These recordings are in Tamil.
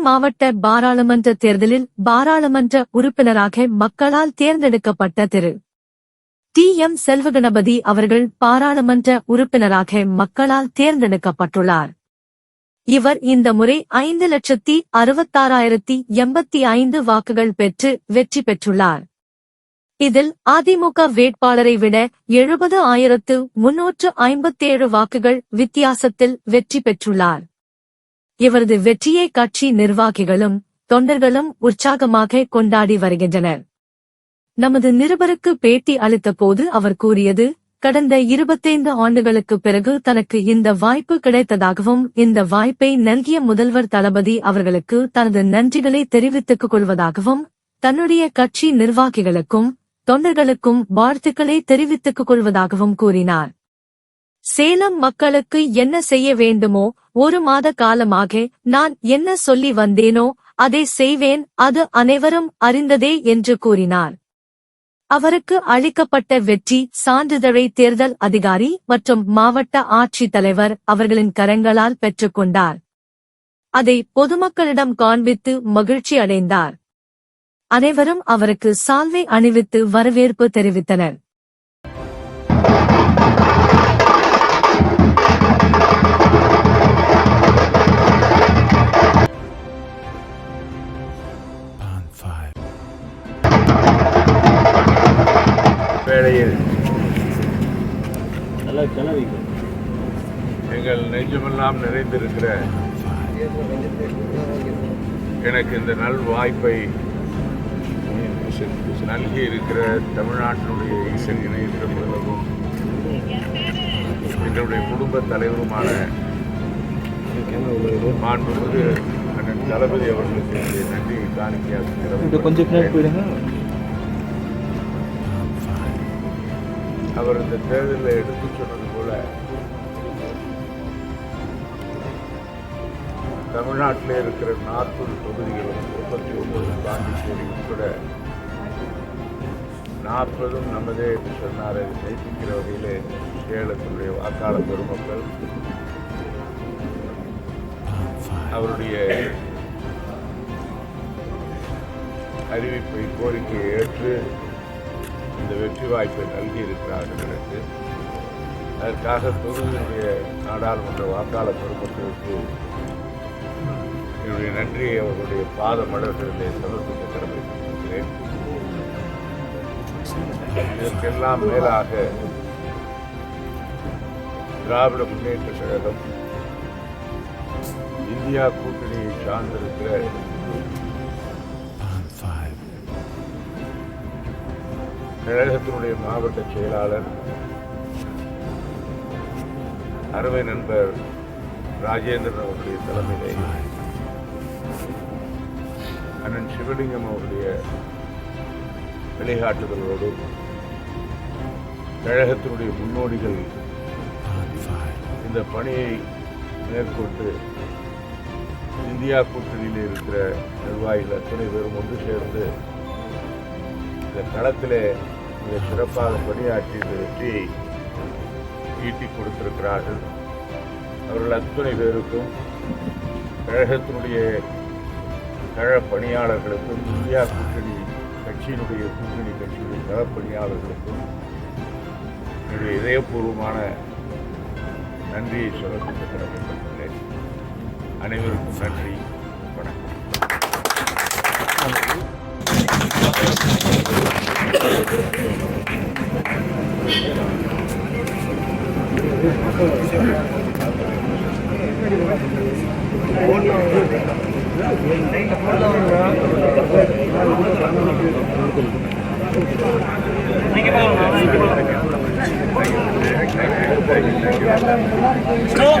சேலம் மாவட்ட பாராளுமன்ற தேர்தலில் பாராளுமன்ற உறுப்பினராக மக்களால் தேர்ந்தெடுக்கப்பட்ட திரு. டி. எம். செல்வகணபதி அவர்கள் பாராளுமன்ற உறுப்பினராக மக்களால் தேர்ந்தெடுக்கப்பட்டுள்ளார். இவர் இந்த முறை ஐந்து லட்சத்தி அறுபத்தாறாயிரத்தி எண்பத்தி ஐந்து வாக்குகள் பெற்று வெற்றி பெற்றுள்ளார். இதில் அதிமுக வேட்பாளரை விட எழுபது ஆயிரத்து முன்னூற்று ஐம்பத்தேழு வாக்குகள் வித்தியாசத்தில் வெற்றி பெற்றுள்ளார். இவரது வெற்றியை கட்சி நிர்வாகிகளும் தொண்டர்களும் உற்சாகமாக கொண்டாடி வருகின்றனர். நமது நிருபருக்கு பேட்டி அளித்த போது அவர் கூறியது கடந்த இருபத்தைந்து ஆண்டுகளுக்கு பிறகு தனக்கு இந்த வாய்ப்பு கிடைத்ததாகவும் இந்த வாய்ப்பை நல்கிய முதல்வர் தளபதி அவர்களுக்கு தனது நன்றிகளை தெரிவித்துக் கொள்வதாகவும் தன்னுடைய கட்சி நிர்வாகிகளுக்கும் தொண்டர்களுக்கும் வாழ்த்துக்களை தெரிவித்துக் கொள்வதாகவும் கூறினார். சேலம் மக்களுக்கு என்ன செய்ய வேண்டுமோ ஒரு மாத காலமாக நான் என்ன சொல்லி வந்தேனோ அதை செய்வேன் அது அனைவரும் அறிந்ததே என்று கூறினார். அவருக்கு அளிக்கப்பட்ட வெற்றி சான்றிதழை தேர்தல் அதிகாரி மற்றும் மாவட்ட ஆட்சித் தலைவர் அவர்களின் கரங்களால் பெற்றுக்கொண்டார் அதை பொதுமக்களிடம் காண்பித்து மகிழ்ச்சி அடைந்தார். அனைவரும் அவருக்கு சால்வை அணிவித்து வரவேற்பு தெரிவித்தனர். செலவிக்கும் எங்கள் நெஞ்சமெல்லாம் நிறைந்திருக்கிற எனக்கு இந்த நல் வாய்ப்பை நல்கி இருக்கிற தமிழ்நாட்டினுடைய ஈசன் இணையற்ற முதல்வரும் எங்களுடைய குடும்ப தலைவருமான மாண்புமிகு அண்ணன் தளபதி அவர்களுக்கு நன்றியை இது கொஞ்சம் அவர் இந்த தேர்தலில் எடுத்து சொன்னது போல தமிழ்நாட்டில் இருக்கிற நாற்பது தொகுதிகளும் முப்பத்தி ஒன்பது பாண்டிச்சேரி உட்பட நாற்பதும் நமதே என்று சொன்னார். அதை நேசிக்கிற வகையிலே சேலத்தினுடைய வாக்காளர் பெருமக்கள் அவருடைய அறிவிப்பை கோரிக்கையை ஏற்று இந்த வெற்றி வாய்ப்பை நல்கியிருக்கிறார்கள் எனக்கு. அதற்காக தொகுதியினுடைய நாடாளுமன்ற வாக்காளர் பெருமக்களுக்கு என்னுடைய நன்றியை அவர்களுடைய பாத மலர்களிலே சமர்ப்பிக்க கடமைப்பட்டிருக்கிறேன் இதற்கெல்லாம் மேலாக திராவிட முன்னேற்ற கழகம் இந்தியா கூட்டணியை சார்ந்திருக்கிற கழகத்தினுடைய மாவட்ட செயலாளர் அறுவை நண்பர் ராஜேந்திரன் அவருடைய தலைமையிலே அண்ணன் சிவலிங்கம் அவருடைய வழிகாட்டுதலோடு கழகத்தினுடைய முன்னோடிகள் இந்த பணியை மேற்கொண்டு இந்தியா கூட்டணியில் இருக்கிற நிர்வாகிகள் அத்தனை பேரும் ஒன்று சேர்ந்து இந்த களத்திலே மிக சிறப்பாக பணியாற்றி இந்த வெற்றியை ஈட்டிக் கொடுத்திருக்கிறார்கள். அவர்கள் அத்துணை பேருக்கும் கழகத்தினுடைய கழக பணியாளர்களுக்கும் இந்தியா கூட்டணி கட்சியினுடைய கூட்டணி கட்சியுடைய களப்பணியாளர்களுக்கும் என்னுடைய இதயபூர்வமான நன்றியை சொல்ல கடமைப்பட்டுள்ளேன் அனைவருக்கும் நன்றி. வணக்கம். Go!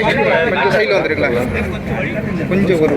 கொஞ்சம் சைடில் வந்துருங்களா கொஞ்சம் ஒரு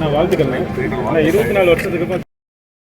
நான் வாழ்த்துக்கிறேன். இருபத்தி நாலு வருஷத்துக்கு